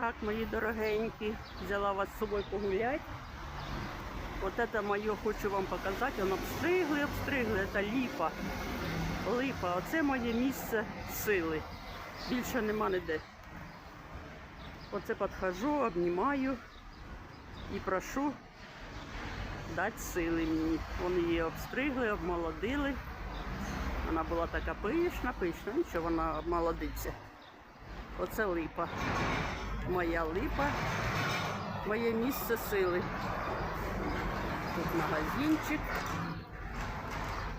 Так, мої дорогенькі, взяла вас з собою погуляти. Вот это моє хочу вам показати. Воно обстригли, обстригли. Це ліпа. Липа. Оце моє місце сили. Більше нема ніде. Оце підходжу, обнімаю і прошу дати сили мені. Вони її обстригли, обмолодили. Вона була така пишна, пишна, нічого вона обмолодиться. Оце липа. Моя липа, моє місце сили. Тут магазинчик.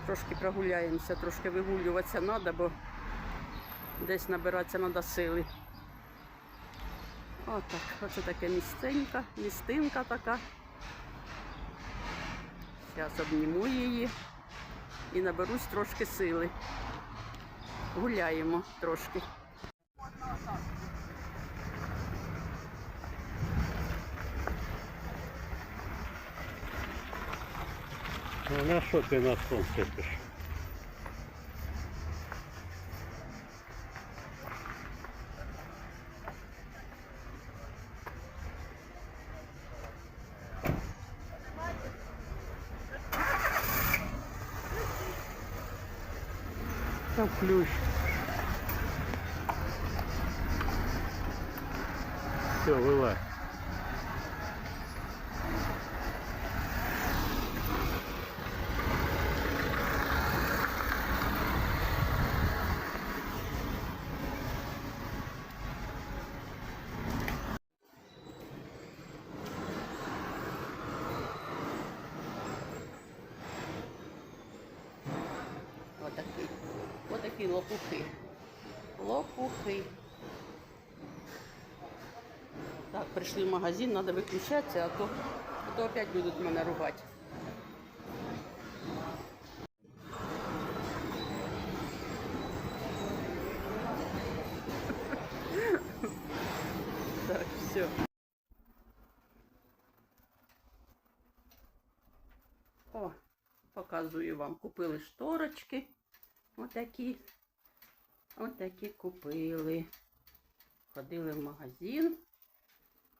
Трошки прогуляємося, трошки вигулюватися треба, бо десь набиратися треба сили. Отак, оце таке місценька, містинка така. Зараз обніму її і наберусь трошки сили. Гуляємо трошки. Ну на що ти на сон сипиш? Там ключ. Все, вылазь. Отакі лопухи. Лопухи. Так, прийшли в магазин, треба виключатися, а то, а то опять будуть мене ругати. Так, все. О, показую вам. Купили шторочки. Отакі. Отакі купили. Ходили в магазин.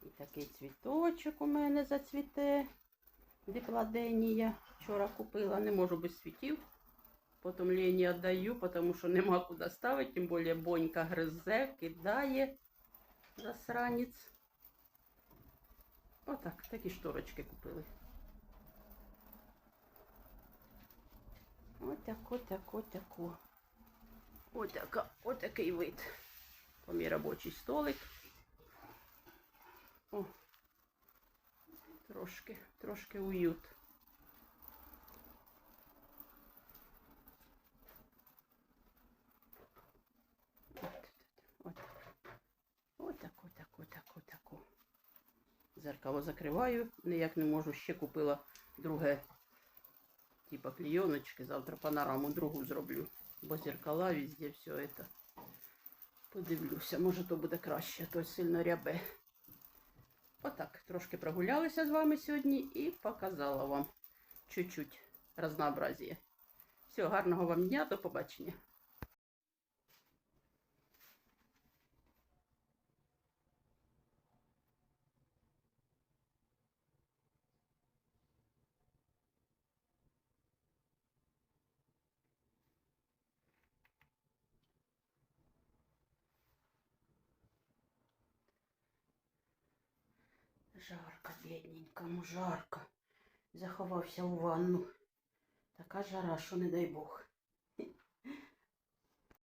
І такий цвіточок у мене зацвіте. Декладенія. Вчора купила. Не можу без цвітів. Потім Лені віддаю, тому що нема куди ставити. Тим більше бонька гризе, кидає. Засранець. Отак, такі шторочки купили. Отак, отак, отаку. Отака, отакий вид. По мій робочий столик. О, трошки, трошки уют. Зеркало закриваю, ніяк не можу, ще купила друге типа клееночки. Завтра панораму другу зроблю. Бо зеркала везде все это. Подивлюся, може то буде краще, то сильно рябе. Отак, трошки прогулялися з вами сьогодні і показала вам чуть-чуть разнообразія. Все, гарного вам дня, до побачення. Жарко, бідненькому, жарко. Заховався у ванну. Така жара, що не дай Бог.